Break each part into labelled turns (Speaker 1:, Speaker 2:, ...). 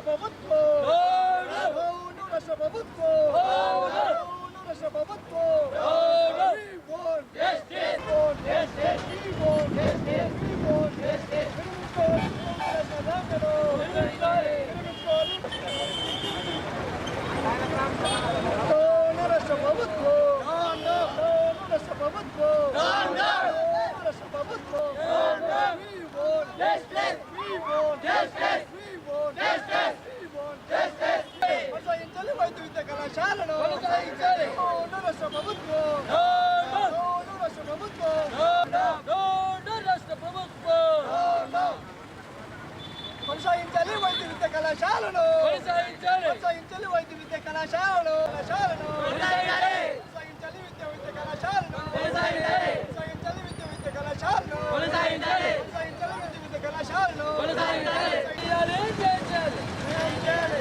Speaker 1: ప్రభుత్వం ప్రభుత్వం ప్రభుత్వం కొనసాగించాలి వైద్య విద్య కళాశాలను. కొనసాగించాలి. వైద్య విద్య కళాశాలను. కళాశాలను కొనసాగించాలి విద్య విద్య కళాశాలను కొనసాగించాలి విద్య విద్య కళాశాలను కొనసాగించాలి విద్య విద్య కళాశాలను ఏం చేయాలి?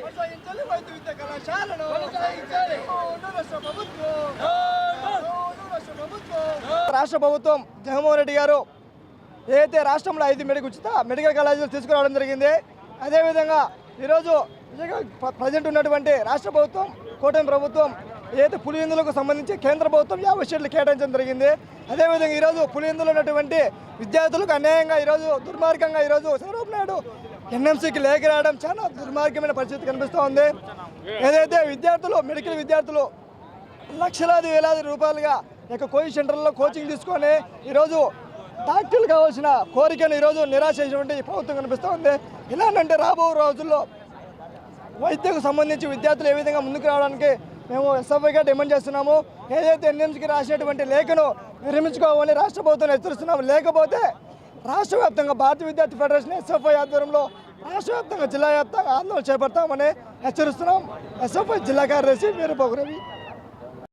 Speaker 1: కొనసాగించాలి వైద్య విద్య కళాశాలను అవును రాష్ట్ర ప్రభుత్వం జగన్మోహన్ రెడ్డి గారు ఏదైతే రాష్ట్రంలో ఐదు మెడికల్ ఉచిత మెడికల్ కాలేజీలు తీసుకురావడం జరిగింది అదేవిధంగా ఈరోజు ప్రజెంట్ ఉన్నటువంటి రాష్ట్ర ప్రభుత్వం కూటమి ప్రభుత్వం ఏదైతే పులివెందులకు సంబంధించి కేంద్ర ప్రభుత్వం యాభై సీట్లు కేటాయించడం జరిగింది. అదేవిధంగా ఈరోజు పులివెందులో ఉన్నటువంటి విద్యార్థులకు అన్యాయంగా ఈరోజు దుర్మార్గంగా ఈరోజు చంద్రబాబు నాయుడు ఎన్ఎంసీకి లేఖ రావడం చాలా దుర్మార్గమైన పరిస్థితి కనిపిస్తూ ఉంది ఏదైతే విద్యార్థులు మెడికల్ విద్యార్థులు లక్షలాది వేలాది రూపాయలుగా యొక్క కోచింగ్ సెంటర్లో కోచింగ్ తీసుకొని ఈరోజు డాక్టర్లు కావాల్సిన కోరికను ఈరోజు నిరాశ చేసినటువంటి ఈ ప్రభుత్వం కనిపిస్తూ ఉంది. ఇలానంటే రాబో రోజుల్లో వైద్యకు సంబంధించి విద్యార్థులు ఏ విధంగా ముందుకు రావడానికి మేము ఎస్ఎఫ్ఐగా డిమాండ్ చేస్తున్నాము. ఏదైతే ఎన్ఎంసీకి రాసినటువంటి లేఖను నిర్మించుకోవాలని రాష్ట్ర ప్రభుత్వం హెచ్చరిస్తున్నాము. లేకపోతే రాష్ట్ర వ్యాప్తంగా భారతీయ విద్యార్థి ఫెడరేషన్ ఎస్ఎఫ్ఐ ఆధ్వర్యంలో రాష్ట్ర వ్యాప్తంగా జిల్లా వ్యాప్తంగా ఆందోళన చేపడతామని హెచ్చరిస్తున్నాం ఎస్ఎఫ్ఐ జిల్లా కార్యదర్శి వీరబాబు రవి